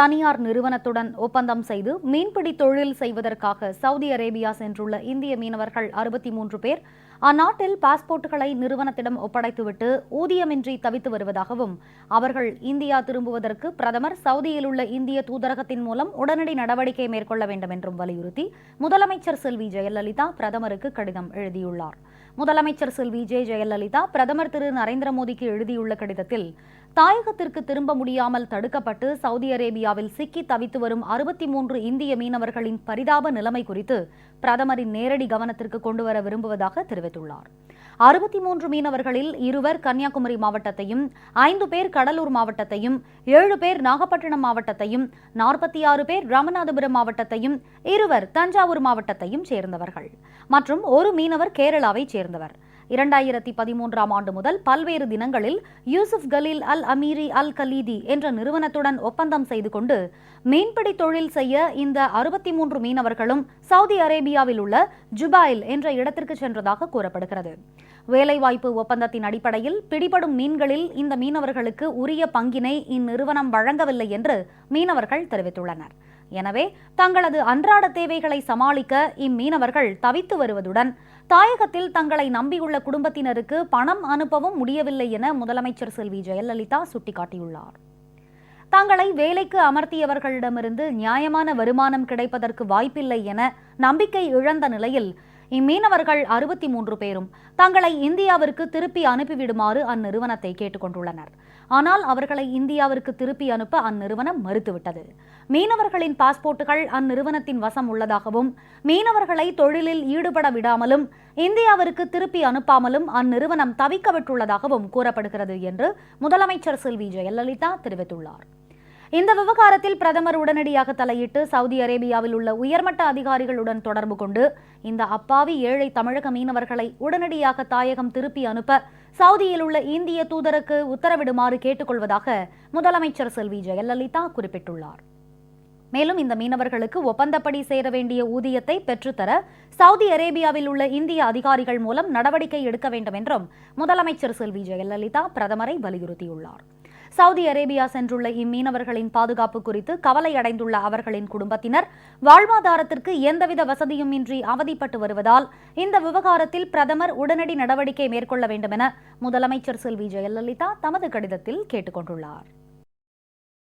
தனியார் நிறுவனத்துடன் ஒப்பந்தம் செய்து மீன்பிடி தொழில் செய்வதற்காக சவுதி அரேபியா சென்றுள்ள இந்திய மீனவர்கள் அறுபத்தி மூன்று பேர் அந்நாட்டில் பாஸ்போர்ட்டுகளை நிறுவனத்திடம் ஒப்படைத்துவிட்டு ஊதியமின்றி தவித்து வருவதாகவும் அவர்கள் இந்தியா திரும்புவதற்கு பிரதமர் சவுதியில் உள்ள இந்திய தூதரகத்தின் மூலம் உடனடி நடவடிக்கை மேற்கொள்ள வேண்டும் என்றும் வலியுறுத்தி முதலமைச்சர் செல்வி ஜெயலலிதா பிரதமருக்கு கடிதம் எழுதியுள்ளார். முதலமைச்சர் செல்வி ஜே. ஜெயலலிதா பிரதமர் திரு. நரேந்திர மோடிக்கு எழுதியுள்ள கடிதத்தில் தாயகத்திற்கு திரும்ப முடியாமல் தடுக்கப்பட்டு சவுதி அரேபியாவில் சிக்கி தவித்து வரும் அறுபத்தி மூன்று இந்திய மீனவர்களின் பரிதாப நிலைமை குறித்து பிரதமரின் நேரடி கவனத்திற்கு கொண்டுவர விரும்புவதாக தெரிவித்துள்ளார். அறுபத்தி மூன்று மீனவர்களில் இருவர் கன்னியாகுமரி மாவட்டத்தையும் ஐந்து பேர் கடலூர் மாவட்டத்தையும் ஏழு பேர் நாகப்பட்டினம் மாவட்டத்தையும் நாற்பத்தி ஆறு பேர் ராமநாதபுரம் மாவட்டத்தையும் இருவர் தஞ்சாவூர் மாவட்டத்தையும் சேர்ந்தவர்கள். மற்றும் ஒரு மீனவர் கேரளாவைச் சேர்ந்தவர். இரண்டாயிரத்தி பதிமூன்றாம் ஆண்டு முதல் பல்வேறு தினங்களில் Yusuf Khalil Al Amiri Al Khalidi என்ற நிறுவனத்துடன் ஒப்பந்தம் செய்து கொண்டு மீன்பிடி தொழில் செய்ய இந்த அறுபத்தி மூன்று மீனவர்களும் சவுதி அரேபியாவில் உள்ள ஜுபாயில் என்ற இடத்திற்கு சென்றதாக கூறப்படுகிறது. வேலைவாய்ப்பு ஒப்பந்தத்தின் அடிப்படையில் பிடிபடும் மீன்களில் இந்த மீனவர்களுக்கு உரிய பங்கினை இந்நிறுவனம் வழங்கவில்லை என்று மீனவர்கள் தெரிவித்துள்ளனர். எனவே தங்களது அன்றாட தேவைகளை சமாளிக்க இம்மீனவர்கள் தவித்து வருவதுடன் தாயகத்தில் தங்களை நம்பியுள்ள குடும்பத்தினருக்கு பணம் அனுப்பவும் முடியவில்லை என முதலமைச்சர் செல்வி ஜெயலலிதா சுட்டிக்காட்டியுள்ளார். தங்களை வேலைக்கு அமர்த்தியவர்களிடமிருந்து நியாயமான வருமானம் கிடைப்பதற்கு வாய்ப்பில்லை என நம்பிக்கை இழந்த நிலையில் இம்மீனவர்கள் அறுபத்தி மூன்று பேரும் தங்களை இந்தியாவிற்கு திருப்பி அனுப்பிவிடுமாறு அந்நிறுவனத்தை கேட்டுக்கொண்டுள்ளனர். ஆனால் அவர்களை இந்தியாவிற்கு திருப்பி அனுப்ப அந்நிறுவனம் மறுத்துவிட்டது. மீனவர்களின் பாஸ்போர்ட்டுகள் அந்நிறுவனத்தின் வசம் உள்ளதாகவும் மீனவர்களை தொழிலில் ஈடுபட விடாமலும் இந்தியாவிற்கு திருப்பி அனுப்பாமலும் அந்நிறுவனம் தவிக்க விட்டுள்ளதாகவும் கூறப்படுகிறது என்று முதலமைச்சர் செல்வி ஜெயலலிதா தெரிவித்துள்ளார். இந்த விவகாரத்தில் பிரதமர் உடனடியாக தலையிட்டு சவுதி அரேபியாவில் உள்ள உயர்மட்ட அதிகாரிகளுடன் தொடர்பு கொண்டு இந்த அப்பாவி ஏழை தமிழக மீனவர்களை உடனடியாக தாயகம் திருப்பி அனுப்ப சவுதியில் உள்ள இந்திய தூதருக்கு உத்தரவிடுமாறு கேட்டுக்கொள்வதாக முதலமைச்சர் செல்வி ஜெயலலிதா குறிப்பிட்டுள்ளார். மேலும் இந்த மீனவர்களுக்கு ஒப்பந்தப்படி சேர வேண்டிய ஊதியத்தை பெற்றுத்தர சவுதி அரேபியாவில் உள்ள இந்திய அதிகாரிகள் மூலம் நடவடிக்கை எடுக்க வேண்டும் என்றும் முதலமைச்சர் செல்வி ஜெயலலிதா பிரதமரை வலியுறுத்தியுள்ளார். சவுதி அரேபியா சென்றுள்ள இம்மீனவர்களின் பாதுகாப்பு குறித்து கவலையடைந்துள்ள அவர்களின் குடும்பத்தினர் வாழ்வாதாரத்திற்கு எந்தவித வசதியும் இன்றி அவதிப்பட்டு வருவதால் இந்த விவகாரத்தில் பிரதமர் உடனடி நடவடிக்கை மேற்கொள்ள வேண்டும் என முதலமைச்சர் செல்வி ஜெயலலிதா தமது கடிதத்தில் கேட்டுக்கொண்டுள்ளார்.